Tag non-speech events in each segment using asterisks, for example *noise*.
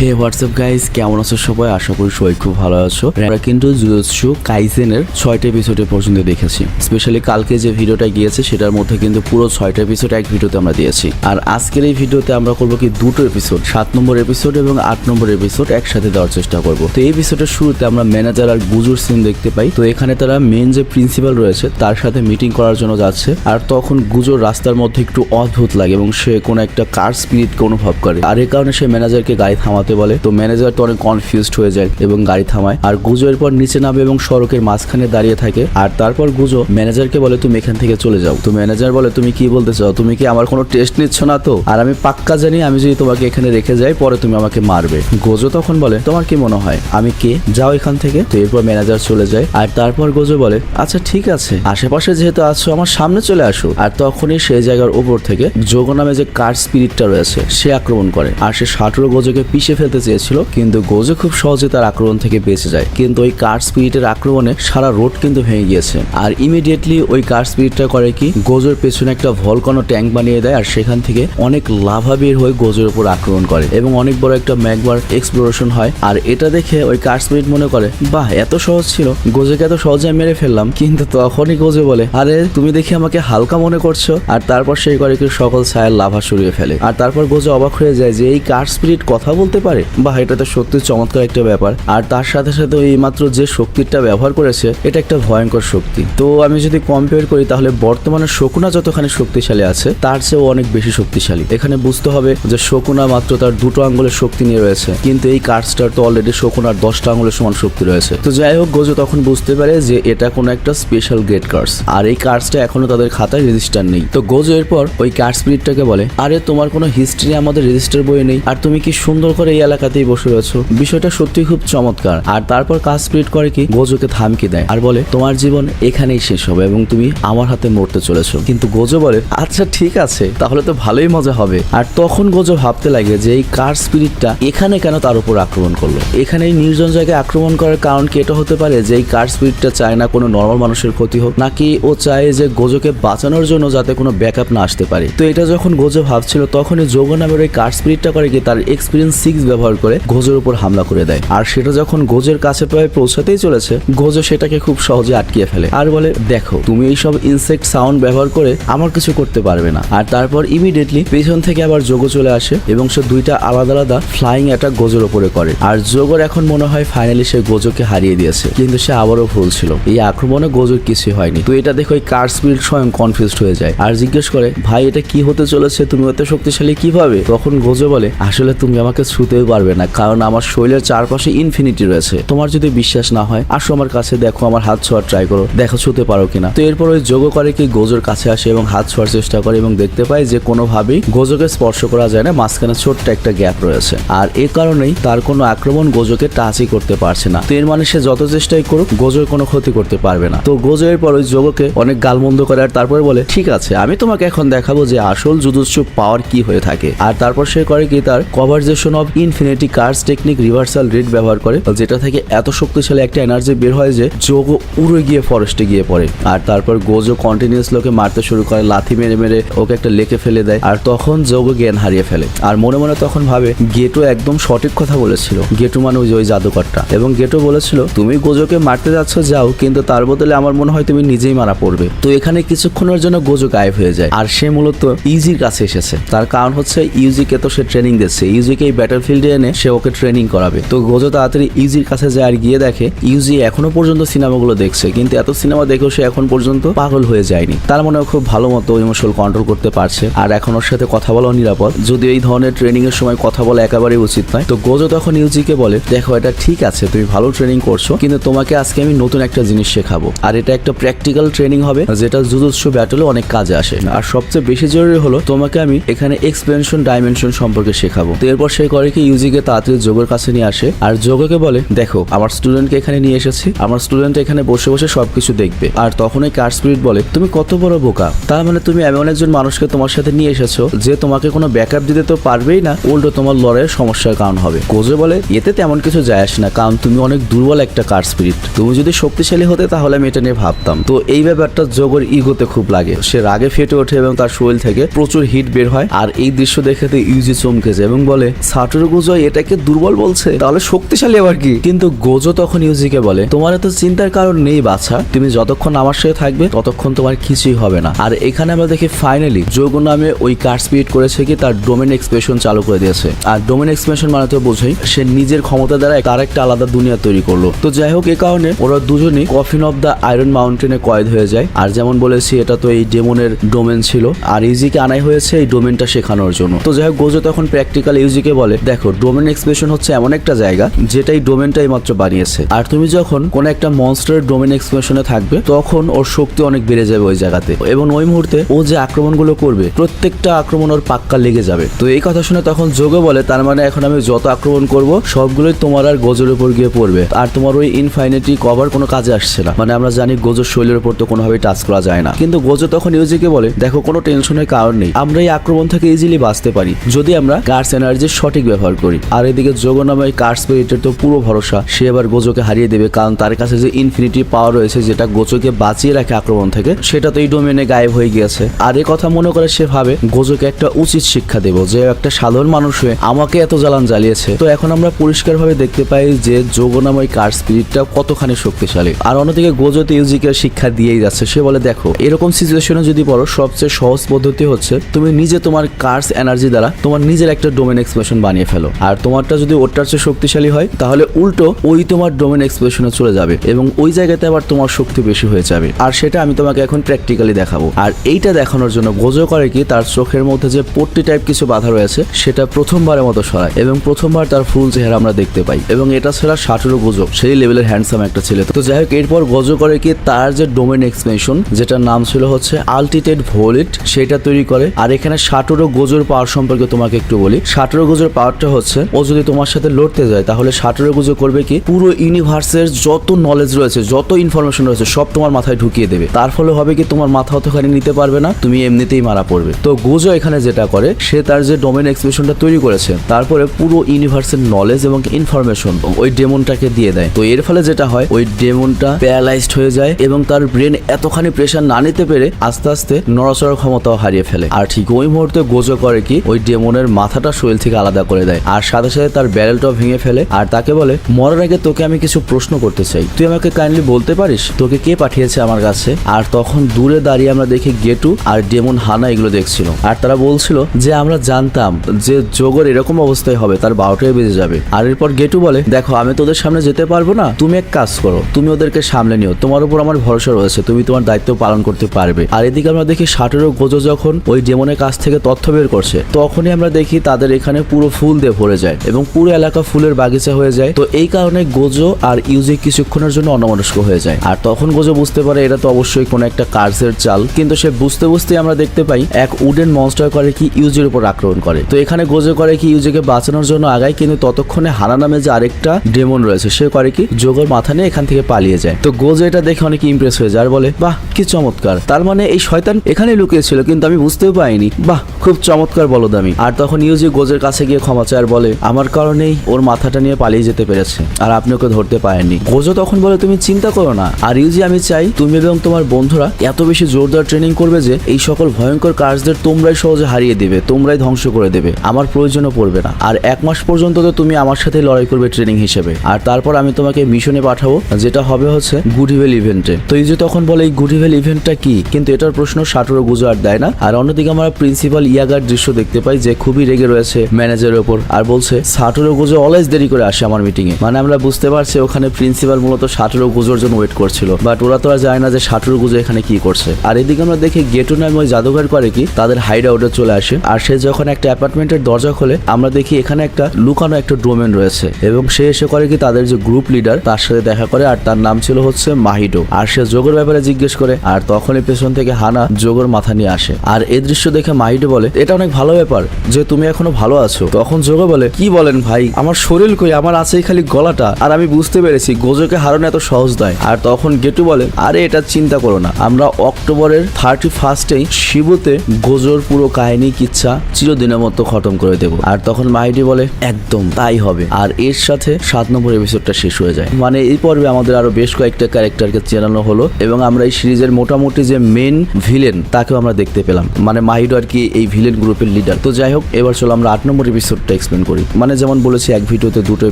হে WhatsApp guys কেমন আছো সবাই? আশা করি সবাই খুব ভালো আছো। আমরা কিন্তু জুজুৎসু কাইজেনের ছয়টা এপিসোডে পর্যন্ত দেখেছি। স্পেশালি কালকে যে ভিডিওটা গিয়েছে, সেটার মধ্যে কিন্তু পুরো ছয়টা এপিসোড এক ভিডিওতে আমরা দিয়েছি। আর আজকের এই ভিডিওতে আমরা করব কি দুটো এপিসোড সাত নম্বর এপিসোড এবং আট নম্বর এপিসোড একসাথে দেওয়ার চেষ্টা করব। তো এই এপিসোডের শুরুতে আমরা ম্যানেজার আর গুজুর সিন দেখতে পাই। তো এখানে তারা মেন যে প্রিন্সিপাল রয়েছে, তার সাথে মিটিং করার জন্য যাচ্ছে। আর তখন গুজোর রাস্তার মধ্যে একটু অদ্ভুত লাগে এবং সে কোনো একটা কার স্পিরিটকে অনুভব করে। আর এই কারণে সে ম্যানেজারকে গাড়ি থামাতে বলে। তো ম্যানেজার তো অনেক কনফিউজড হয়ে যায় এবং গাড়ি থামায়। আর গুজো এরপর নিচে নামে এবং সড়কের মাঝখানে দাঁড়িয়ে থাকে। আর তারপর গুজো ম্যানেজারকে বলে, তুমি এখান থেকে চলে যাও। তো ম্যানেজার বলে, তুমি কি বলতে চাও? তুমি কি আমার কোনো টেস্ট নিচ্ছ না তো? আর আমি পাক্কা জানি, আমি যদি তোমাকে এখানে রেখে যাই, পরে তুমি আমাকে মারবে। গোজো তখন বলে, তোমার কি মনে হয়? আমি কে? যাও এখান থেকে। তো এরপর ম্যানেজার চলে যায়। আর তারপর গোজো বলে আচ্ছা ঠিক আছে। আশেপাশে যেহেতু আছো, আমার সামনে চলে আসো। আর তখনই সেই জায়গার উপর থেকে যোগ নামে যে কার স্পিরিটটা রয়েছে, সে আক্রমণ করে। আর সে সাটুরো গোজোকে পিষে ফেলতে চেয়েছিল, কিন্তু গোজো খুব সহজে তার আক্রমণ থেকে বেঁচে যায়। কিন্তু ওই কার স্পিরিটের আক্রমণে সারা রোড কিন্তু ভেঙে গিয়েছে। আর ইমিডিয়েটলি ওই কার স্পিরিটটা করে কি, গোজোর পেছনে একটা ভলকানো ট্যাঙ্ক বানিয়ে দেয়, আর সেখান থেকে অনেক লাভা বের হয়ে গোজোর উপর আক্রমণ করে। এবং অনেক বড় একটা ম্যাগমার এক্সপ্লোরেশন হয়। আর এটা দেখে ওই কার স্পিরিট মনে করে, বাহ, এত সহজ ছিল। গোজোকে এত সহজে মেরে ফেললাম। কিন্তু তখনই গোজো বলে, আরে, তুমি দেখি আমাকে হালকা মনে করছ। আর তারপর সেই করে কি সকল ছায়ার লাভা সরিয়ে ফেলে। আর তারপর গোজো অবাক হয়ে যায় যে, এই কার স্পিরিট কথা বলতে পারে। বাহ, এটা তো সত্যি চমৎকার একটা ব্যাপার। আর তার সাথে সাথে ওই মাত্র যে শক্তিটা ব্যবহার করেছে, এটা একটা ভয়ঙ্কর শক্তি। তো আমি যদি কম্পেয়ার করি, তাহলে বর্তমানে শকুনা যতখানি শক্তিশালী আছে, তার চেয়েও অনেক বেশি শক্তিশালী। এখানে বুঝতে হবে যে শকুনা মাত্র তার দুটো আঙ্গুলের শক্তি নিয়ে রয়েছে। কিন্তু এই কার্ডসটার তো অলরেডি শকুনার দশটা আঙ্গুলের সমান শক্তি রয়েছে। তো যাই হোক, গোজো তখন বুঝতে পারে যে এটা কোনো একটা স্পেশাল গ্রেড কার্ডস আর এই কার্ডসটা এখনও তাদের খাতায় রেজিস্টার নেই। তো গোজো এরপর ওই কার্ড স্পিরিটটাকে বলে, আরে, তোমার কোনো হিস্ট্রি আমাদের রেজিস্টার বই নেই। আর তুমি কি সুন্দর করে এই এলাকাতেই বসে রয়েছো। বিষয়টা সত্যি খুব চমৎকার। আর তারপর কাজ স্পিরিট করে কি? গোজোকে থামকি দেয়। আর বলে, তোমার জীবন এখানেই শেষ হবে এবং তুমি আমার হাতে মরতে চলেছো। কিন্তু গোজো বলে আচ্ছা ঠিক আছে, তাহলে তো ভালোই মজা হবে। আর তখন গোজো ভাবতে লাগে যে এই কার স্পিরিটটা এখানে কেন তার উপর আক্রমণ করল? এখানে এই নির্জন জায়গায় আক্রমণ করার কারণ কি এটা হতে পারে যে এই কার স্পিরিটটা চায় না কোনো নর্মাল মানুষের ক্ষতি হোক, নাকি ও চায় যে গোজোকে বাঁচানোর জন্য যাতে কোনো ব্যাকআপ না আসতে পারে? তো এটা যখন গোজো ভাবছিল, তখনই যোগ নামের ওই কার স্পিরিটটা করে কি তার এক্সপিরিয়েন্স সিক্স ব্যবহার করে গোজোর উপর হামলা করে দেয়। আর সেটা যখন গোজের কাছে প্রায় পৌঁছাতেই চলেছে, গোজো সেটাকে খুব সহজে আটকিয়ে ফেলে। আর বলে, দেখো, তুমি এইসব ইনসেক্ট সাউন্ড ব্যবহার করে আমার কিছু করতে পারবে না। আর তারপর ইমিডিয়েটলি পেছন থেকে আবার যোগো চলে আসে এবং সে দুইটা আলাদা আলাদা ফ্লাইং অ্যাটাক গোজোর উপরে করে। আর যোগর এখন মনে হয় ফাইনালি সে গোজোকে হারিয়ে দিয়েছে, কিন্তু সে আবারও ভুল ছিল। এই আক্রমণে গোজোর কিছুই হয়নি। তো এটা দেখো কার স্পিরিট স্বয়ং কনফিউজড হয়ে যায়। আর জিজ্ঞেস করে, ভাই, এটা কি হতে চলেছে? তুমি এত শক্তিশালী কীভাবে? তখন গোজো বলে, আসলে তুমি আমাকে ছুতেও পারবে না, কারণ আমার শরীরের চারপাশে ইনফিনিটি রয়েছে। তোমার যদি বিশ্বাস না হয়, আসো আমার কাছে, দেখো আমার হাত ছোঁয়ার ট্রাই করো, দেখো ছুতে পারো কিনা। তো এরপর ওই যোগ করে কি গোজোর কাছে আসে এবং হাত ছোঁয়ার চেষ্টা করে এবং দেখতে পায় যে কোনোভাবেই গোজোকে স্পর্শ করা যায় না, মাঝখানে ছোট্ট একটা গ্যাপ রয়েছে। আর এ কারণেই তার কোনো আক্রমণ গোজোকে টাচই করতে পারছে না। তো এর মানে সে যত চেষ্টাই করুক, গোজোর কোনো ক্ষতি করতে পারবে না। তো গোজো এরপর ওই যোগকে অনেক গালমন্দ করে আর তারপরে বলে, ঠিক আছে, আমি তোমাকে এখন দেখাবো যে আসল জুজুৎসু পাওয়ার কি হয়ে থাকে। আর তারপর সে করে কি তার convergence of infinity curse technique reversal red ব্যবহার করে, যেটা থেকে এত শক্তিশালী একটা এনার্জি বের হয় যে যোগ উড়ে গিয়ে ফরেস্টে গিয়ে পড়ে। আর তারপর গোজো কন্টিনিউস লোকে মারতে শুরু করে, লাথি মেরে মেরে ওকে একটা লেকে ফেলে দেয়, আর তখন যোগ জ্ঞান হারিয়ে ফেলে। আর মনে মনে তখন ভাবে গেটো একদম সঠিক কথা বলেছিল। গেটু মানে ওই জাদুকরটা এবং গেটো বলেছিল, তুমি গোজোকে মারতে যাচ্ছ, যাও, কিন্তু তার বদলে আমার মনে হয় তুমি নিজেই মারা পড়বে। তো এখানে কিছুক্ষণের জন্য গোজো গায়েব হয়ে যায়। আর সে মূলত ইউজির কাছে এসেছে। তার কারণ হচ্ছে ইউজিকে তো সে ট্রেনিং দিচ্ছে ইউজিকে এই ব্যাটল ফিল্ডে এনে সে ওকে ট্রেনিং করাবে। তো গোজো তাড়াতাড়ি ইউজির কাছে যায় আর গিয়ে দেখে, ইউজি এখনও পর্যন্ত সিনেমাগুলো দেখছে, কিন্তু এত সিনেমা দেখেও সে এখন পর্যন্ত পাগল হয়ে যায়নি। তার মনে খুব ভালো মতো ইমোশনাল কন্ট্রোল করতে পারছে, আর এখন ওর সাথে কথা বলাও নিরাপদ। যদি এই ধরনের ট্রেনিং এর সময় কথা বলা একেবারেই উচিত নয়। তো গোজো তখন ইউজিকে বলে, দেখো, এটা ঠিক আছে, তুমি ভালো ট্রেনিং করছ, কিন্তু তোমাকে আজকে আমি নতুন একটা জিনিস শেখাবো। আর এটা একটা প্র্যাকটিক্যাল ট্রেনিং হবে, যেটা জুজুৎসু ব্যাটলে অনেক কাজে আসে। আর সবচেয়ে বেশি জরুরি হলো, তোমাকে আমি এখানে এক্সপেনশন ডাইমেনশন সম্পর্কে শেখাবো। তো এরপর সে করে ইউজিকে তাড়াতাড়ি যোগের কাছে নিয়ে আসে আর যোগকে বলে, দেখো, আমার স্টুডেন্টকে এখানে নিয়ে এসেছি। আমার স্টুডেন্ট এখানে বসে বসে সবকিছু দেখবে। আর তখন ওই কার স্পিরিট বলে, তুমি কত বড় বোকা। তার মানে তুমি এমন একজন মানুষকে তোমার সাথে নিয়ে এসেছ যে তোমাকে কোনো ব্যাকআপ দিতে তো পারবেই না, উল্টো তোমার লড়াইয়ের সমস্যার কারণ হবে। কোজে বলে, এতে তেমন কিছু যায় আসে না, কারণ তুমি অনেক দুর্বল একটা কার স্পিরিট তুমি যদি শক্তিশালী হতে তাহলে আমি এটা নিয়ে ভাবতাম। তো এই ব্যাপারটা যোগের ইগোতে খুব লাগে। সে রাগে ফেটে ওঠে এবং তার শরীর থেকে প্রচুর হিট বের হয়। আর এই দৃশ্য দেখে তো ইউজি চমকে যায় এবং বলে, সাটুরু গোজো এটাকে দুর্বল বলছে? তাহলে শক্তিশালী আবার কি? কিন্তু গোজো তখন ইউজিকে বলে, তোমার এত চিন্তার কারণ নেই, বাছা। তুমি যতক্ষণ আমার সাথে থাকবে, ততক্ষণ তোমার কিছুই হবে না। আর এখানে আমরা দেখি ফাইনালি যোগো নামে ওই স্পিরিট করেছে কি? তার ডোমেন এক্সপ্রেশন চালু করে দিয়েছে। আর ডোমেন এক্সপ্রেশন মানে তো বোঝাই, সে নিজের ক্ষমতা দ্বারা তার একটা আলাদা দুনিয়া তৈরি করল। তো যাই হোক এই কারণে ওরা দুজনেই কফিন অফ দ্য আয়রন মাউন্টেনে কয়েদ হয়ে যায়। আর যেমন বলেছি, এটা তো এই ডেমনের ডোমেন ছিল। আর ইউজিকে আনাই হয়েছে এই ডোমেনটা শেখানোর জন্য। তো যাই হোক, গোজো তখন প্র্যাকটিক্যাল ইউজিকে বলে, দেখো ডোমেন এক্সপ্রেশন হচ্ছে এমন একটা জায়গা যেটাই ডোমেনটাই মাত্র বানিয়েছে। আর তুমি যখন কোন একটা মনস্টারের ডোমেন এক্সপ্রেশনে থাকবে, তখন ওর শক্তি অনেক বেড়ে যাবে ওই জায়গাতে। এবং ওই মুহূর্তে ও যে আক্রমণগুলো করবে, প্রত্যেকটা আক্রমণ ওর পাক্কা লেগে যাবে। তো এই কথা শুনে তখন যোগে বলে, তার মানে এখন আমি যত আক্রমণ করব, সবগুলোই তোমার আর গোজোর উপর গিয়ে পড়বে। আর তোমার ওই ইনফাইনিটি কভার কোনো কাজে আসছে না। মানে আমরা জানি গোজোর শৈলের উপর তো কোনোভাবেই টাচ করা যায় না। কিন্তু গোজো তখন ইউজিকে বলে, দেখো, কোনো টেনশনের কারণ নেই। আমরা এই আক্রমণ থেকে ইজিলি বাঁচতে পারি। যদি আমরা গার্স এনার্জির সঠিক ব্যবহার করি। আর এদিকে যোগো নামে স্পিরিটের তো পুরো ভরসা। সে এবার গোজোকে হারিয়ে দেবে, কারণ তার কাছে যে ইনফিনিটি পাওয়ার রয়েছে, যেটা গোজোকে বাঁচিয়ে রাখে আক্রমণ থেকে, সেটা তো এই ডোমেনে গায়েব হয়ে গিয়েছে। আর এই কথা মনে করে সে ভাবে, গোজোকে একটা উচিত শিক্ষা দেব, যে একটা সাধারণ মানুষ হয়ে আমাকে এত জ্বালান জ্বালিয়েছে। তো এখন আমরা পরিষ্কারভাবে দেখতে পাই যে যোগো কার স্পিরিটটা কতখানি শক্তিশালী। আর অন্যদিকে গোজোতে ইউজিকে শিক্ষা দিয়েই যাচ্ছে। সে বলে, দেখো, এরকম সিচুয়েশনে যদি পড়ো, সবচেয়ে সহজ পদ্ধতি হচ্ছে, তুমি নিজে তোমার কার্স এনার্জি দ্বারা তোমার নিজের একটা ডোমেন এক্সপ্রেশন বানিয়ে ফেলো। আর তোমারটা যদি ওটার চেয়ে শক্তিশালী হয়, তাহলে উল্টো ওই তোমার ডোমেন এক্সপ্রেশনে চলে যাবে এবং ওই জায়গাতে আবার তোমার শক্তি বেশি হয়ে যাবে। আর সেটা আমি তোমাকে এখন প্র্যাকটিক্যালি দেখাবো। আর এইটা দেখানোর জন্য গোজো করে কি, তার চোখের মধ্যে যে পট্টি টাইপ কিছু বাধা রয়েছে, সেটা প্রথমবারের মতো সরায় এবং প্রথমবার তার ফুল চেহারা আমরা দেখতে পাই এবং এটা ছাড়া সাটুরো গোজো, সেই লেভেলের হ্যান্ডসাম একটা ছেলে তো। যাই হোক, এরপর গোজো করে কি, তার যে ডোমেন এক্সপেনশন যেটার নাম ছিল হচ্ছে আলটিটেড ভোলিট সেটা তৈরি করে। আর এখানে সাটুরো গোজোর পাওয়ার সম্পর্কে তোমাকে একটু বলি। সাটুরো গোজোর পাওয়ারটা হচ্ছে, ও যদি তোমার সাথে লড়তে যায়, তাহলে সাটুরো গুজো করবে কি? পুরো ইউনিভার্সের যত নলেজ রয়েছে, যত ইনফরমেশন রয়েছে, সব তোমার মাথায় ঢুকিয়ে দেবে। তার ফলে হবে কি, তোমার মাথা অতখানি নিতে পারবে না, তুমি এমনিতেই মারা পড়বে। তো গোজো এখানে যেটা করে, সে তার যে ডোমেন এক্সপ্রেশনটা তৈরি করেছে, তারপরে পুরো ইউনিভার্সের নলেজ এবং ইনফরমেশন ওই ডেমনটাকে দিয়ে দেয়। তো এর ফলে যেটা হয়, ওই ডেমনটা প্যারালাইজড হয়ে যায় এবং তার ব্রেন এতখানি প্রেশার না নিতে পেরে আস্তে আস্তে নড়াচড়ার ক্ষমতাও হারিয়ে ফেলে। আর ঠিক ওই মুহূর্তে গোজো করে কি, ওই ডেমনের মাথাটা শরীর থেকে আলাদা করে দেয়। আর সাথে সাথে তার ব্যারেলটাও ভেঙে ফেলে। আর তাকে বলে, মরার আগে তোকে আমি কিছু প্রশ্ন করতে চাই। তুই আমাকে কাইন্ডলি বলতে পারিস? তোকে কে পাঠিয়েছে আমার কাছে? আর তখন দূরে দাঁড়িয়ে আমরা দেখি গেটু আর ডেমন হানা এগুলো দেখছিল। আর তারা বলছিল যে, আমরা জানতাম যে যোগর এরকম অবস্থায় হবে, তার বারোটায় বেজে যাবে। আর এরপর গেটু বলে, দেখো, আমি তোদের সামনে যেতে পারব না। তুমি এক কাজ করো, তুমি ওদেরকে সামলে নিও। তোমার উপর আমার ভরসা রয়েছে, তুমি তোমার দায়িত্ব পালন করতে পারবে। আর এদিকে আমরা দেখি ষাটেরও গোজো যখন ওই ডেমনের কাছ থেকে তথ্য বের করছে, তখনই আমরা দেখি তাদের এখানে পুরো ফুল দিয়ে ভরে যায় এবং পুরো এলাকা ফুলের বাগিচা হয়ে যায়। তো এই কারণে গোজো আর ইউজি কিছুক্ষণের জন্য অন্যমনস্ক হয়ে যায়। আর তখন গোজো বুঝতে পারে এটা তো অবশ্যই কোনো একটা কার্সের চাল। কিন্তু সে বুঝতে বুঝতে আমরা দেখতে পাই, এক উডেন মনস্টার করে কি ইউজির উপর আক্রমণ করে। তো এখানে গোজো করে কি ইউজিকে বাঁচানোর জন্য আগায়, কিন্তু ততক্ষণে হানা নামে যে আরেকটা ডেমন রয়েছে, সে করে কি যোগর মাথা নিয়ে এখান থেকে পালিয়ে যায়। তো গোজো এটা দেখে অনেক ইমপ্রেস হয়ে যায় আর বলে, বাহ, কি চমৎকার। তার মানে এই শয়তান এখানে লুকিয়েছিল, কিন্তু আমি বুঝতেও পাইনি বাহ, খুব চমৎকার বলো দামি আর তখন ইউজি গোজের কাছে গিয়ে ক্ষমা চায় আর বলে, আমার কারণেই ওর মাথাটা নিয়ে পালিয়ে যেতে পেরেছে, আর আপনি ওকে ধরতে পারেননি। গোজো তখন বলে, তুমি চিন্তা করো না। আর ইউজি আমি চাই, তুমি এবং তোমার বন্ধুরা এত বেশি জোরদার ট্রেনিং করবে যে, এই সকল ভয়ঙ্কর কাজদের তোমরাই সহজে হারিয়ে দেবে, তোমরাই ধ্বংস করে দেবে। আমার প্রয়োজনও পড়বে না। আর এক মাস পর্যন্ত তো তুমি আমার সাথে লড়াই করবে ট্রেনিং হিসেবে। আর তারপর আমি তোমাকে মিশনে পাঠাবো, যেটা হবে হচ্ছে গুডিভেল ইভেন্টে তো ইউজি তখন বলে, এই গুডিভেল ইভেন্টটা কি? কিন্তু এটার প্রশ্ন সাটোরো গুজো আর দেয় না। আর অন্যদিকে আমরা প্রিন্সিপাল ইয়াগার দৃশ্য দেখতে পাই, যে খুবই রেগে রয়েছে ম্যানেজারের ওপর। আর বলছে, সাটোরো গুজো অলওয়েজ দেরি করে আসে আমার মিটিং এ মানে আমরা বুঝতে পারছি ওখানে প্রিন্সিপাল মূলত সাটোরো গুজোর জন্য ওয়েট করছিল। বাট ওরা তো আর জানে না যে সাটোরো গুজো এখানে কি করছে। আর এদিকে আমরা দেখি গেটু নামে ওই জাদুঘর করে কি, তাদের হাইড আউটে চলে আসে। আর সে যখন একটা অ্যাপার্টমেন্টের দরজা খোলে, আমরা দেখি এখানে একটা লুকানো একটা ডোমেন রয়েছে। এবং সে এসে করে কি তাদের যে গ্রুপ লিডার তার সাথে দেখা করে আর তার নাম ছিল হচ্ছে মাহিডো। আর সে যোগের ব্যাপারে জিজ্ঞেস করে, আর তখনই পেছন থেকে হানা যোগর মাথা নিয়ে আসে। আর এই দৃশ্য দেখে মাহিডো বলে, এটা অনেক ভালো ব্যাপার যে তুমি এখনও ভালো আছো। তখন যোগ বলে, কি বলেন ভাই? আমার শরীর কই? আমার আছে খালি গলাটা। আর আমি বুঝতে পেরেছি, গোজোকে হারানো এত সহজ নয়। আর তখন গেটু বলে, আরে, এটা চিন্তা করো না। আমরা অক্টোবরের থার্টি ফার্স্টেই শিবুতে গোজোর পুরো কাহিনী, কিচ্ছা চিরদিনের মতো খতম করে দেব। আর তখন মাইডি বলে, একদম তাই হবে। আর এর সাথে সাত নম্বর এপিসোডটা শেষ হয়ে যায়। মানে এই পর্বে আমাদের আরও বেশ কয়েকটা ক্যারেক্টারকে চেনানো হলো এবং আমরা এই সিরিজের মোটামুটি যে মেন ভিলেন তাকেও আমরা দেখতে পেলাম। মানে মাহিডো আর কি এই ভিলেন গ্রুপের লিডার তো যাই হোক, এবার চলো আমরা আট নম্বর এপিসোডটা এক্সপ্লেন করি। মানে যেমন বলেছি, এক ভিডিওতে দুটো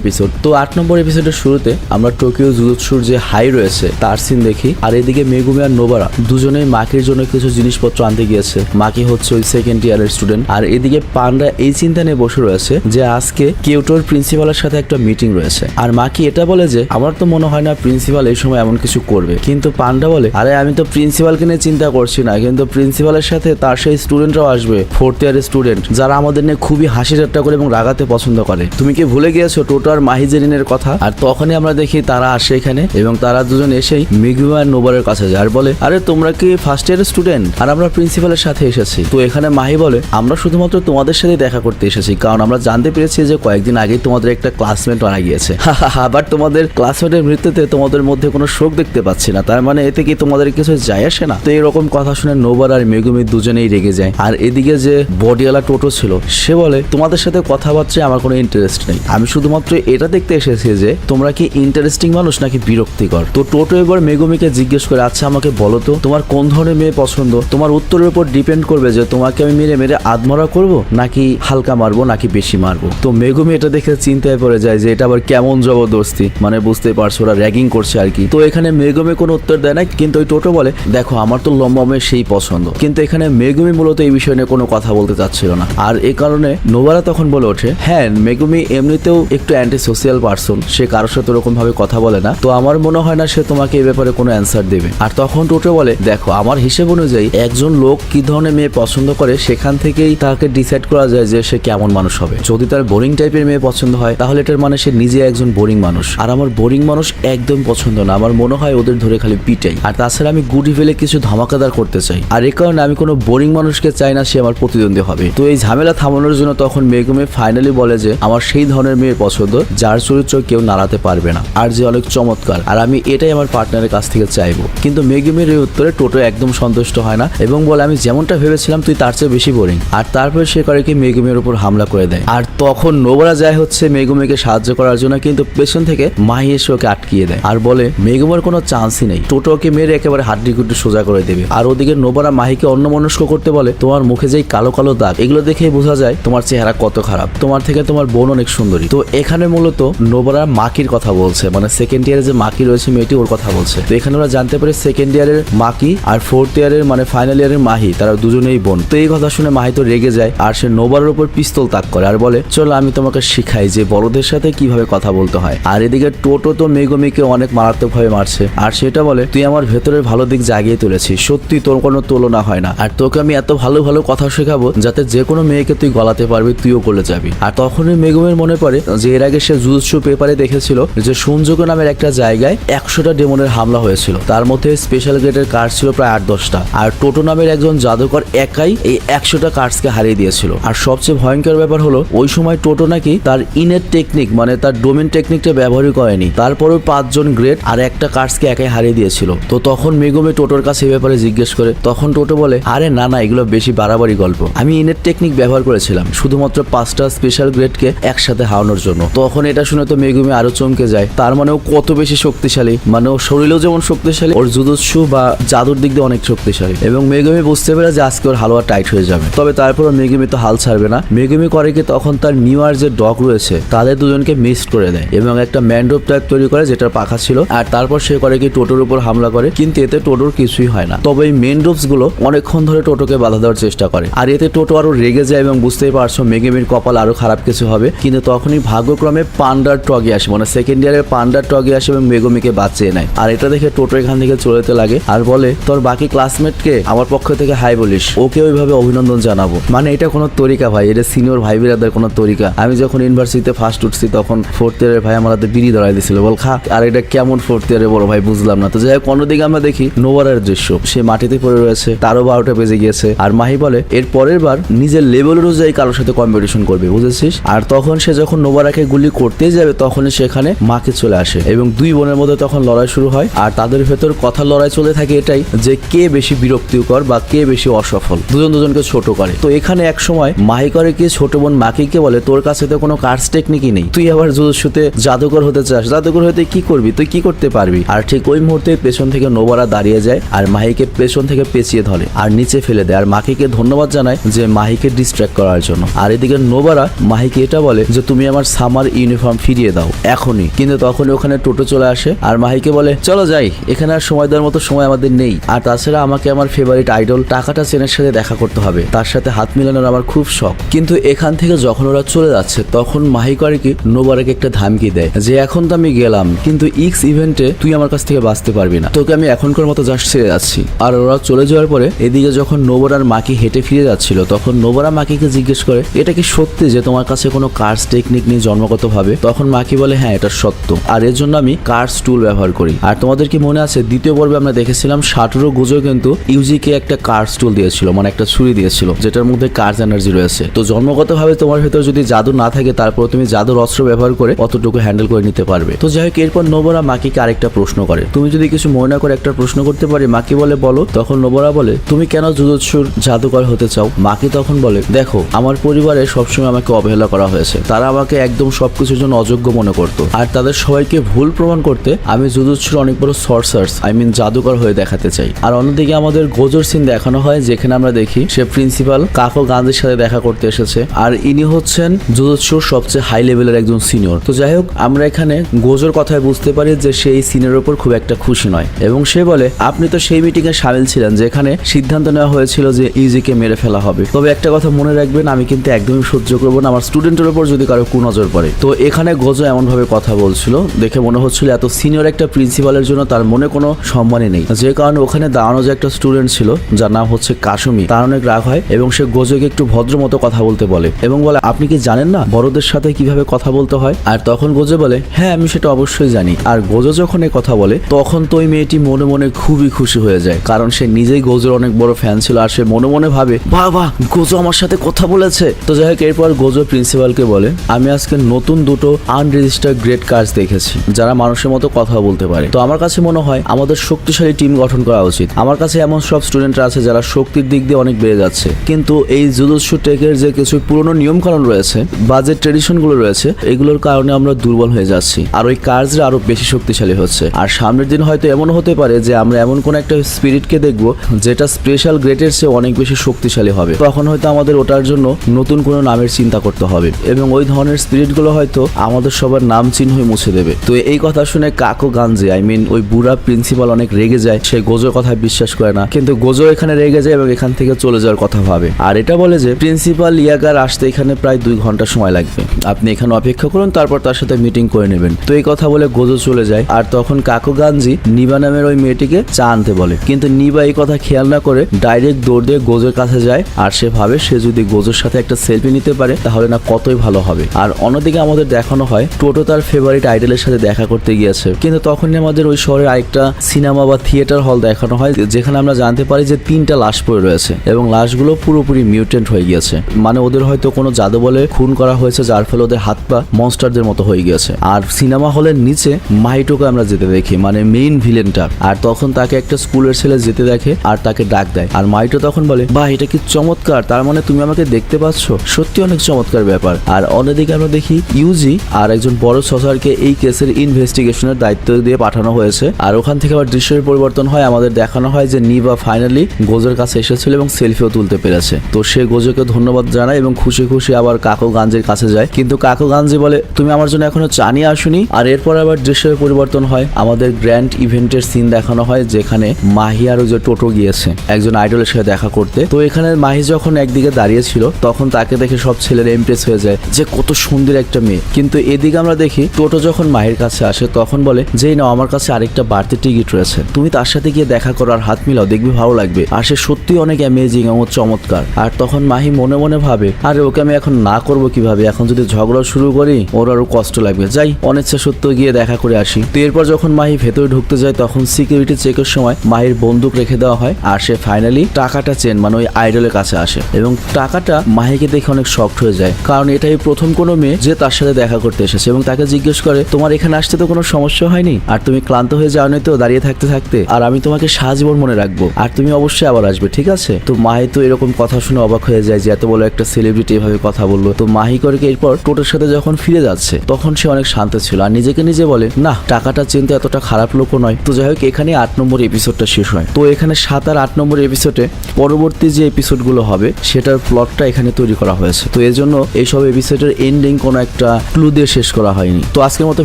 এপিসোড তো আট নম্বর এপিসোডের শুরুতে আমরা টোকিও জুজুৎসুর যে হাই রয়েছে, তার সিন দেখি। আর এদিকে মেগুমি আর নোবারা দুজনেই মাকির জন্য কিছু জিনিসপত্র আনতে গিয়েছে। মাকি হচ্ছে ওই সেকেন্ড ইয়ারের স্টুডেন্ট আর এদিকে পান্ডা এই চিন্তা নিয়ে বসে রয়েছে যে আজকে কিউটোর প্রিন্সিপালের সাথে একটা মিটিং রয়েছে। আর মাকি এটা বলে যে, আমার তো মনে হয় না প্রিন্সিপাল এই সময় এমন কিছু করবে। কিন্তু পান্ডা বলে, আরে, আমি তো প্রিন্সিপালকে নিয়ে চিন্তা করছি না। কিন্তু প্রিন্সিপালের সাথে তার সেই স্টুডেন্টরাও আসবে ফোর্থ ইয়ারের স্টুডেন্ট যারা আমাদের নিয়ে খুবই হাসি ঠাট্টা করে এবং রাগাতে পছন্দ করে। তুমি কি ভুলে গিয়েছো টোটো আর মাহিজেরিনের কথা? আর তখনই আমরা দেখি তারা আসে এখানে এবং তারা দুজন এসেই মিগুয়া আর নোবারের কাছে যায় আর বলে, আরে, তোমরা কি ফার্স্ট ইয়ারের স্টুডেন্ট আর আমরা প্রিন্সিপালের সাথে এসেছি। তো এখানে মাহি বলে, আমরা শুধুমাত্র তোমাদের সাথে দেখা করতে এসেছি, কারণ আমরা জানতে পেরেছি যে কয়েকদিন আগে তোমাদের একটা ক্লাসমেট মারা গিয়েছে। *laughs* আবার তোমাদের ক্লাসমেটের মৃত্যুতে তোমাদের মধ্যে কোনো শোক দেখতে পাচ্ছি না। তার মানে এতে কি তোমাদের কিছু যায় আসে না? তো এরকম কথা শুনে নোবার আর মেগুমি দুজনেই রেগে যায়। আর এদিকে যে বডিওয়ালা টোটো ছিল, সে বলে, তোমাদের সাথে কথাবার্তায় আমার কোনো ইন্টারেস্ট নেই। আমি শুধুমাত্র এটা দেখতে এসেছি যে, তোমরা কি ইন্টারেস্টিং মানুষ নাকি বিরক্তিকর? তো টোটো এবার মেগুমিকে জিজ্ঞেস করে আচ্ছা আমাকে বলো তো, তোমার কোন ধরনের মেয়ে পছন্দ? তোমার উত্তরের উপর ডিপেন্ড করবে যে, তোমাকে আমি মেরে মেরে আদমরা করব নাকি হালকা মারবো নাকি বেশি মারবো? তো মেগুমি এটা দেখে চিন্তায় পড়ে যায় যে, এটা আবার কেমন জবরদস্তি? মানে বুঝতে পারছ, ওরা র্যাগিং করছে আর কি। তো এখানে মেগুমি কোনো উত্তর দেয় না, কিন্তু ওই টোটো বলে, দেখো, আমার তো লম্বা মেয়ে সেই পছন্দ। কিন্তু এখানে মেগুমি মূলত এই বিষয় নিয়ে কোনো কথা বলতে চাচ্ছিল না। আর এ কারণে নোবারা তখন বলে ওঠে হ্যাঁ মেগুমি এমনিতেও একটু অ্যান্টি সোশিয়াল পার্সন সে কারোর সাথে ওরকম ভাবে কথা বলে না। তো আমার মনে হয় না সে তোমাকে এই ব্যাপারে কোনো অ্যান্সার দেবে। আর তখন টোটো বলে, দেখো, আমার হিসেব অনুযায়ী একজন লোক কি ধরনের মেয়ে পছন্দ করে সেখান থেকেই তাকে ডিসাইড করা যায় যে সে কেমন মানুষ হবে। যদি তার বোরিং টাইপের মেয়ে পছন্দ হয়, তাহলে এটার মানে সে নিজে একজন বোরিং মানুষ। আর আমার বোরিং মানুষ একদম পছন্দ না। আমার মনে হয় ওদের ধরে খালি পিটাই। আর তাছাড়া আমি গুডি ফেলে কিছু ধামাকাদার করতে চাই। আর এ কারণে আমি কোনো বোরিং মানুষকে চাই না সে আমার প্রতিদ্বন্দ্বী হবে। তো এই ঝামেলা থামানোর জন্য তখন মেগুমে ফাইনালি বলে যে, আমার সেই ধরনের মেয়ে পছন্দ, যার চরিত্র কেউ নাড়াতে পারবে না। আর যে অনেক চমৎকার, আর আমি এটাই আমার পার্টনারের কাছ থেকে চাইব। কিন্তু মেগুমের এই উত্তরে টোটো একদম সন্তুষ্ট হয় না, এবং বলে, আমি যেমনটা ভেবেছিলাম, তুই তার চেয়ে বেশি বোরিং আর তারপরে সে করে কি মেগুমের উপর হামলা করে দেয়। আর তখন নোবরা যায় হচ্ছে মেগুমেকে সাহায্য করার জন্য, কিন্তু পেছন থেকে মাহি এসে ওকে আটকিয়ে দেয়। আর বলে মেগুমের কোনো চান্সই নেই। টোটো ওকে মেরে একেবারে হাড্ডি গুড্ডি সোজা করে দেবে। আর ওদিকে নোবরা মাহিকে অন্যমনস্ক করতে বলে, তোমার মুখে যেই কালো কালো দাগ, এগুলো দেখেই বোঝা যায় তোমার চেহারা কত খারাপ। তোমার থেকে তোমার বোন অনেক সুন্দরী। তো এখানে মূলত নোবরা মাকির কথা বলছে। মানে সেকেন্ড ইয়ারে যে মাকি রয়েছে, মেয়েটি ওর কথা বলছে। তো এখানে ওরা জানতে পারে সেকেন্ড ইয়ারের মাকি আর ফোর্থ ইয়ারের মানে ফাইনাল ইয়ারের মাহি, তারা দুজনেই বোন। তো এই কথা শুনে মাহি তো রেগে যায় আর সে নোবারের উপর পিস্তল তাক করে আর বলে, চলো আমি তোমাকে শিখাই যে বড়দের সাথে কীভাবে কথা বলতে হয়। আর এদিকে টোটো তো মেগমিকে অনেক মারাত্মক ভাবে মারছে। আর সেটা বলে, তুই আমার ভেতরের ভালো দিক জাগিয়ে তুলেছিস। সত্যি তোর কোনো তুলনা হয় না। আর তোকে আমি এত ভালো ভালো কথা শেখাবো যাতে যে কোনো মেয়েকে তুই গলাতে পারবি, তুইও গলে যাবি। আর তখনই মেগুমের মনে পড়ে যে এর আগে সে জুজসু পেপারে দেখেছিল যে সুনযোগ নামের একটা জায়গায় একশোটা ডেমনের হামলা হয়েছিল। তার মধ্যে স্পেশাল গ্রেডের কার্ড ছিল প্রায় আট দশটা। আর টোটো নামের একজন জাদুকর একাই এই একশোটা কার্ডসকে হারিয়ে দিয়েছিল। আর সবচেয়ে ভয়ঙ্কর ব্যাপার হলো, ওই সময় টোটো নাকি তার ইনের টেকনিক মানে তার ডোমেন টেকনিকটা ব্যবহারই করেনি। তারপরেও পাঁচজন গ্রেড আর একটা কার্ডসকে একাই হারিয়ে দিয়েছিল। তো তখন মেগুমে টোটোর কাছে এ ব্যাপারে জিজ্ঞেস করে, তখন টোটো বলে, আরে না না, এগুলো বেশি বাড়াবাড়ি গল্প। আমি ইনের টেকনিক ব্যবহার করেছিলাম। শুধুমাত্র পাঁচটা স্পেশাল গ্রেডকে একসাথে হারানোর জন্য। তখন এটা শুনে তো মেগুমি আরও চমকে যায়। তার মানে ও কত বেশি শক্তিশালী। মানে ও শরীরেও যেমন শক্তিশালী, ওর জুদুৎসু বা জাদুর দিক দিয়ে অনেক শক্তিশালী। এবং মেগুমি বুঝতে পেরে যে আজকে ওর হালুয়া টাইট হয়ে যাবে। তবে তারপরও মেগুমি তো হাল ছাড়বে না। মেগুমি করে কি তখন তার নিউ যে ডগ রয়েছে, তাদের দুজনকে মিস করে দেয় এবং একটা ম্যান্ডোপ টাইপ তৈরি করে যেটার পাখা ছিল। আর তারপর সে করে কি টোটোর উপর হামলা করে, কিন্তু এতে টোটোর কিছুই হয় না। তবে এই মেন্ডোপসগুলো অনেকক্ষণ ধরে টোটোকে বাধা দেওয়ার চেষ্টা করে। আর এতে টোটো আরও রেগে যায় এবং বুঝতেই পারছ মেগেমির কপাল আরও খারাপ কিছু হবে। কিন্তু তখনই ভাগ্যক্রমে পান্ডার টগে আসে। মানে সেকেন্ড ইয়ারের পান্ডার টগে আসে এবং মেগমিকে বাঁচিয়ে নেয়। আর এটা দেখে টোটো এখান থেকে চলে লাগে আর বলে, তোর বাকি ক্লাসমেটকে আমার পক্ষ থেকে হাই বলিস। ওকে ওইভাবে অভিনন্দন জানাব। মানে এটা কোনো তরিকা ভাই, এটা সিনিয়র ভাই বিরাদের কোনো তরিকা। আমি যখন ইউনিভার্সিটিতে ফার্স্ট উঠছি, তখন ফোর্থ ইয়ারের ভাই আমার হাতে বিড়ি ধরাই দিছিল। বল, খা, আর এটা কেমন ফোর্থ ইয়ারে বড় ভাই বুঝলাম না। তো যাই হোক, অন্যদিকে আমরা দেখি নোভারের দৃশ্য। সে মাটিতে পড়ে রয়েছে, তারও বারোটা বেজে গিয়েছে। আর মাহি বলে, এর পরের বার নিজের লেভেল অনুযায়ী কারোর সাথে কম্পিটিশন করবে বুঝেছিস? আর তখন সে যখন নোবারাকে গুলি করতেই যাবে, তখনই সেখানে মাকে চলে আসে। এবং দুই বোনের মধ্যে তখন লড়াই শুরু হয়। আর তাদের ভেতর কথা লড়াই চলে থাকে এটাই যে, কে বেশি বিরক্তিকর বা কে বেশি অসফল? দুজন দুজনকে ছোট করে। তো এখানে এক সময় মাহি করে কি, ছোট বোন মাকিকে বলে, তোর কাছে তো কোনো কার্ডস টেকনিকই নেই। তুই আবার জুজুসুতে জাদুকর হতে চাস। জাদুকর হতে কি করবি? তুই কি করতে পারবি? আর ঠিক ওই মুহূর্তে পেছন থেকে নোবারা দাঁড়িয়ে যায় আর মাহিকে পেছন থেকে পেঁচিয়ে ধরে আর নিচে ফেলে দেয়। আর মাকিকে ধন্যবাদ জানায় যে, মাহিকে ডিস্ট্র্যাক্ট করার জন্য। আর এদিকে নোবারা তারা মাহিকে এটা বলে যে তুমি আমার সামার ইউনিফর্ম ফিরিয়ে দাও, এখনই। কিন্তু তখন ওখানে টোটো চলে আসে আর মাহিকে বলে, চলো যাই, এখানে আর সময় দেওয়ার মতো সময় আমাদের নেই। আর তাছাড়া আমাকে আমার ফেভারিট আইডল টাকাটা চেনের সাথে দেখা করতে হবে। তার সাথে হাত মিলানোর আমার খুব শখ। কিন্তু এখান থেকে যখন ওরা চলে যাচ্ছে, তখন মাহি করে কি নোবারকে একটা ধামকি দেয় যে, এখন তো আমি গেলাম, কিন্তু ইক্স ইভেন্টে তুই আমার কাছ থেকে বাঁচতে পারবি না। তোকে আমি এখনকার মতো জাস্ট ছেড়ে যাচ্ছি। আর ওরা চলে যাওয়ার পরে এদিকে যখন নোবরার মাকে হেঁটে ফিরে যাচ্ছিল, তখন নোবরা মাকিকে জিজ্ঞেস করে, এটা কি সত্যি যে তোমার কাছে কোনো কার্স টেকনিক নেই জন্মগতভাবে তখন মাকি বলে হ্যাঁ এটা সত্য। আর এর জন্য আমি কার্স টুল ব্যবহার করি। আর তোমাদের কি মনে আছে, দ্বিতীয় পর্বে আমরা দেখেছিলাম সাটুরো গুজো কিন্তু ইউজিকে একটা কার্স টুল দিয়েছিল মানে একটা ছুরি দিয়েছিল, যেটার মধ্যে কার্স এনার্জি রয়েছে। তো জন্মগতভাবে তোমার ভেতর যদি জাদু না থাকে, তারপর তুমি জাদুর অস্ত্র ব্যবহার করে অতটুকু হ্যান্ডেল করে নিতে পারবে। তো যাই হোক, এরপর নোবরা মাকিকে আরেকটা প্রশ্ন করে? তুমি যদি কিছু মনে না করে একটা প্রশ্ন করতে পারি মাকি বলে, বলো? তখন নোবরা বলে, তুমি কেন জুজুৎসুর জাদুকর হতে চাও? মাকি তখন বলে, দেখো, আমার পরিবারে সবসময় আমাকে অবহেলা করা হয়েছে। তারা আমাকে একদম সবকিছুর জন্য অযোগ্য মনে করতো। আর তাদের সবাইকে ভুল প্রমাণ করতে আমি জুজুৎসুর অনেক বড় সর্সার্স আই মিন জাদুকর হয়ে দেখাতে চাই। আর অন্যদিকে আমাদের গোজর সিন দেখানো হয়, যেখানে আমরা দেখি সে প্রিন্সিপাল কাকো গান্ধীর সাথে দেখা করতে এসেছে। আর ইনি হচ্ছেন জুজুৎসুর সবচেয়ে হাই লেভেলের একজন সিনিয়র তো যাই হোক, আমরা এখানে গোজর কথায় বুঝতে পারি যে সে এই সিনের ওপর খুব একটা খুশি নয়। এবং সে বলে, আপনি তো সেই মিটিং এ সামিল ছিলেন, যেখানে সিদ্ধান্ত নেওয়া হয়েছিল যে ইজিকে মেরে ফেলা হবে। তবে একটা কথা মনে রাখবেন, আমি কিন্তু একদমই সহ্য করব না, আমার স্টুডেন্টের উপর যদি কারও কুনজর পড়ে। তো এখানে গোজো এমনভাবে কথা বলছিল, দেখে মনে হচ্ছিল এত সিনিয়র একটা প্রিন্সিপালের জন্য তার মনে কোনো সম্মানই নেই। যে কারণে ওখানে দাঁড়ানো যে একটা স্টুডেন্ট ছিল, যার নাম হচ্ছে কাশুমি তার অনেক রাগ হয় এবং সে গোজোকে একটু ভদ্র মতো কথা বলতে বলে এবং বলে, আপনি কি জানেন না বড়দের সাথে কীভাবে কথা বলতে হয়? আর তখন গোজো বলে হ্যাঁ আমি সেটা অবশ্যই জানি। আর গোজো যখন এই কথা বলে, তখন তো ওই মেয়েটি মনে মনে খুবই খুশি হয়ে যায়, কারণ সে নিজেই গোজোর অনেক বড় ফ্যান ছিল আর সে মনে মনে ভাবে, বাহ বাহ, গোজো আমার সাথে কথা বলেছে। তো যাই হোক, এরপর গোজো প্রিন্সিপালকে বলে, আমি আজকে নতুন দুটো আনরেজিস্টার্ড গ্রেড কার্স দেখেছি, যারা মানুষের মতো কথা বলতে পারে। তো আমার কাছে মনে হয়, আমাদের শক্তিশালী টিম গঠন করা উচিত। আমার কাছে এমন সব স্টুডেন্টরা আছে যারা শক্তির দিক দিয়ে অনেক বেড়ে যাচ্ছে। কিন্তু এই জুদুৎসু টেকের যে কিছু পুরনো নিয়ম কানুন রয়েছে বা যে ট্রেডিশনগুলো রয়েছে, এগুলোর কারণে আমরা দুর্বল হয়ে যাচ্ছি। আর ওই কার্সরা আরও বেশি শক্তিশালী হচ্ছে। আর সামনের দিন হয়তো এমন হতে পারে যে আমরা এমন কোন একটা স্পিরিটকে দেখব, যেটা স্পেশাল গ্রেটের চেয়ে অনেক বেশি শক্তিশালী হবে। তখন হয়তো আমাদের ওটার জন্য নতুন কোনো নামের চিন্তা করতে হবে। এবং ওই ধরনের স্পিরিটগুলো হয়তো আমাদের সবার নাম চিহ্নই মুছে দেবে। তো এই কথা শুনে কাকো গাঞ্জে আই মিন ওই বুড়া প্রিন্সিপাল অনেক রেগে যায়, সে গোজোর কথায় বিশ্বাস করে না। কিন্তু গোজো এখানে রেগে যায় এবং এখান থেকে চলে যাওয়ার কথা ভাবে। আর এটা বলে যে প্রিন্সিপাল ইয়াগার আসতে এখানে প্রায় দুই ঘণ্টা সময় লাগবে। আপনি এখানে অপেক্ষা করুন, তারপর তার সাথে মিটিং করে নেবেন। তো এই কথা বলে গোজো চলে যায়। আর তখন কাকো গাঞ্জি নিবা নামের ওই মেয়েটিকে চা আনতে বলে। কিন্তু নিবা এই কথা খেয়াল না করে ডাইরেক্ট দৌড় দিয়ে গোজোর কাছে যায়। আর সে ভাবে সে যদি গোজোর সাথে একটা সেলফি নিতে পারে তাহলে না কতই ভালো হবে। আর অন্যদিকে আমাদের দেখানো হয়, টোটো তার ফেভারিট আইডলের সাথে দেখা করতে গিয়েছে। কিন্তু তখনই আমাদের ওই শহরের আরেকটা সিনেমা বা থিয়েটার হল দেখানো হয়, যেখানে আমরা জানতে পারি যে তিনটা লাশ পড়ে রয়েছে এবং লাশগুলো পুরোপুরি মিউটেন্ট হয়ে গিয়েছে। মানে ওদের হয়তো কোনো জাদু বলে খুন করা হয়েছে, যার ফলে ওদের হাত পা মনস্টারদের মতো হয়ে গিয়েছে। আর সিনেমা হলের নিচে মাইটোকে আমরা যেতে দেখি মানে মেইন ভিলেনটা আর তখন তাকে একটা স্কুলের ছেলে যেতে দেখে আর তাকে ডাক দেয়। আর মাইটো তখন বলে, বাহ, এটা কি চমৎকার! তার মানে তুমি আমাকে দেখতে পাচ্ছ? সত্যি অনেক চমৎকার ব্যাপার। আর অন্যদিকে আমরা দেখি, ইউজি আর একজন বড় সসারকে এই কেসের ইনভেস্টিগেশনের দায়িত্ব দিয়ে পাঠানো হয়েছে। আর ওখান থেকে আবার দৃশ্যের পরিবর্তন হয়। আমাদের দেখানো হয় যে নিবা ফাইনালি গোজের কাছে এসেছিল এবং সেলফিও তুলতে পেরেছে। তো সে গোজোকে ধন্যবাদ জানায় এবং খুশি খুশি আবার কাকো গাঞ্জের কাছে যায়। কিন্তু কাকো গাঞ্জি বলে, তুমি আমার জন্য এখনও চা নিয়ে আসুনি? আর এরপর আবার দৃশ্যের পরিবর্তন হয়। আমাদের গ্র্যান্ড ইভেন্টের সিন দেখানো হয়, যেখানে মাহি আর ওই যে টোটো গিয়েছে, একজন আইডলের সাথে দেখা করতে। তো এখানে মাহি যখন একদিকে দাঁড়িয়ে ছিল, তখন তাকে দেখে সব ছেলেরা ইমপ্রেস হয়ে যায় যে কত সুন্দর একটা মেয়ে। কিন্তু এদিকে আমরা দেখি টোটো যখন মাহির কাছে আসে, তখন বলে, যেই না আমার কাছে আরেকটা বাড়তি টিকিট রয়েছে। তুমি তার সাথে গিয়ে দেখা করো আর হাত মিলাও, দেখবি ভালো লাগবে। আর সে সত্যি অনেক অ্যামেজিং এবং চমৎকার। আর তখন মাহি মনে মনে ভাবে, আরে, ওকে আমি এখন না করব কীভাবে? এখন যদি ঝগড়া শুরু করি, ওর আরও কষ্ট লাগবে। যাই, অনিচ্ছা সত্য গিয়ে দেখা করে আসি। তো এরপর যখন মাহি ভেতরে ঢুকতে যায়, তখন সিকিউরিটি চেকের সময় মাহির বন্দুক রেখে দেওয়া হয়। আর সে ফাইনালি টাকাটা চেন মানে ওই আইডলের কাছে আসে। এবং টাকাটা মাহিকে দেখে অনেক শক্ট হয়ে যায়। কারণ এটাই প্রথম কোনো মেয়ে যে তার সাথে দেখা করতে এসেছে এবং তাকে জিজ্ঞেস করে, তোমার এখানে আসতে তো কোনো সমস্যা হয়নি? আর তুমি ক্লান্ত হয়ে যাও তো দাঁড়িয়ে থাকতে থাকতে? আর আমি তোমাকে সারাজীবন মনে রাখব। আর তুমি অবশ্যই আবার আসবে, ঠিক আছে? তো মাহি তো এরকম কথা শুনে অবাক হয়ে যায় যে এত বড় একটা সেলিব্রিটি এভাবে কথা বলল। তো মাহি করে এরপর টোটোর সাথে যখন ফিরে যাচ্ছে, তখন সে অনেক শান্ত ছিল আর নিজেকে নিজে বলে, না, টাকাটা চিনতে এতটা খারাপ লোকও নয়। তো যাই হোক, এখানে আট নম্বর এপিসোডটা শেষ হয়। তো এখানে সাত আর আট নম্বর এপিসোডে পরবর্তী যে এপিসোডগুলো হবে, সেটার প্লটটা এখানে তৈরি করা হয়েছে। তো এই জন্য এইসব এপিসোডের এন্ডিং কোনো একটা ক্লু দিয়ে শেষ করা হয়নি। তো আজকের মতো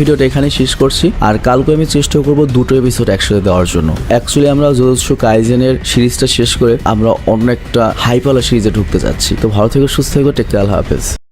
ভিডিওটা এখানেই শেষ করছি। আর কালকে আমি চেষ্টা করব দুটো এপিসোড একসাথে দেওয়ার জন্য। অ্যাকচুয়ালি আমরা জোজসু কাইজেনের সিরিজটা শেষ করে আমরা অন্য একটা হাইপালা সিরিজে ঢুকতে যাচ্ছি। তো ভালো থেকে, সুস্থ থেকো আল্লাহ হাফেজ।